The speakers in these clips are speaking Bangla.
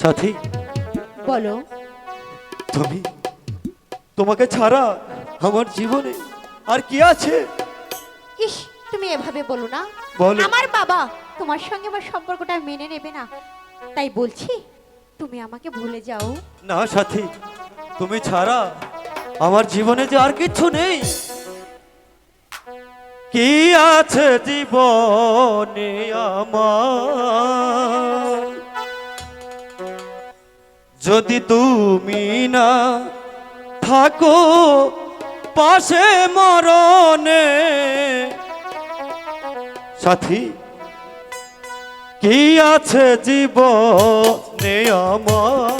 সাথী বলো। তুমি তোমাকে ছাড়া আমার জীবনে আর কি আছে? ইস তুমি এভাবে বলো না। বলো। আমার বাবা তোমার সঙ্গে আমার সম্পর্কটা মেনে নেবে না। তাই বলছি তুমি আমাকে ভুলে যাও। না সাথী তুমি ছাড়া আমার জীবনে যে আর কিছু নেই। কি আছে জীবনে আমার? যদি তুমি না থাকো পাশে মরণে, সাথী, কি আছে জীবনে আমার?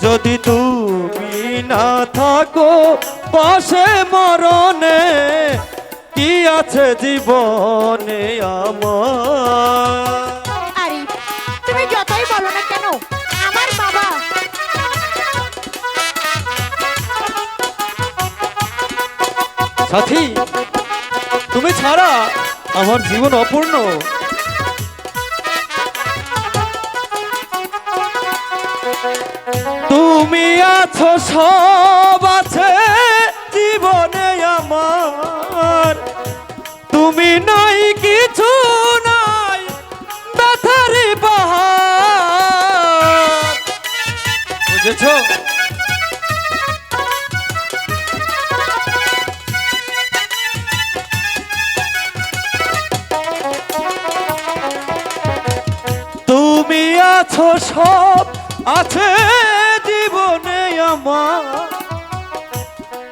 যদি তুমি না থাকো পাশে মরণে কি আছে জীবনে আমার? আরে তুমি যতই বলো না কেন আমার বাবা। সাথী তুমি ছাড়া আমার জীবন অপূর্ণ। তুমি আছো সব তুমি আছো সব, আছে জীবনে আমার।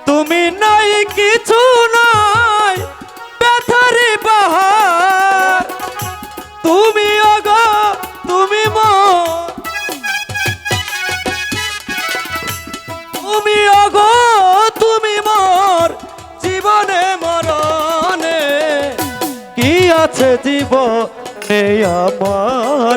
তুমি নাই, কিছু নাই, ব্যথারি পাহাড় তুমি অগ, তুমি তুমি অগ, তুমি মোর জীবনে মরণে। কি আছে জীবনে আমার?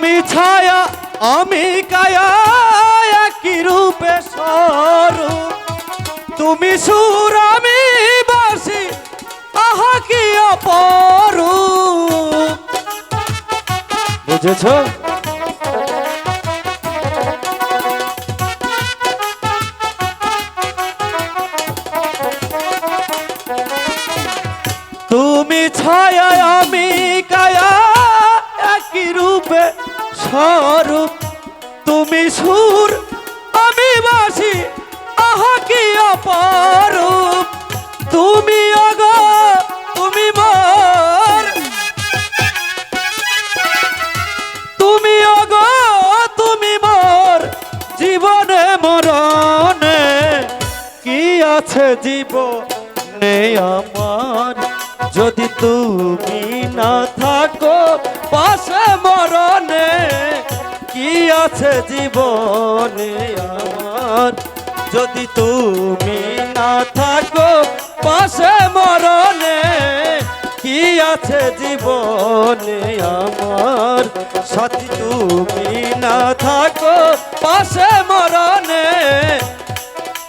তুমি ছায়া, আমি কায়া, একই রূপে স্বরূপ। তুমি সুর, আমি বাসি, আহা কি অপরূপ। বুঝেছ? তুমি ছায়া, আমি কায়া একই রূপে স্বরূপ? তুমি সুর, আমি বাসি আহা কি অপরূপ? তুমি অগ, তুমি মর। তুমি অগ, তুমি মর। জীবনে মরণে কি আছে জীবনে আমার? যদি তুমি না থাকো, পাশে মরণে কি আছে জীবনে আমার? যদি তুমি না থাকো, পাশে মরণে কি আছে জীবনে আমার? সাথী তুমি না থাকো, পাশে মরণে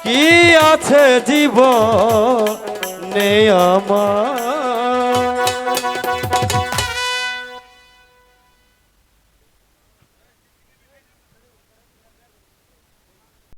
কি আছে জীবনে আমার?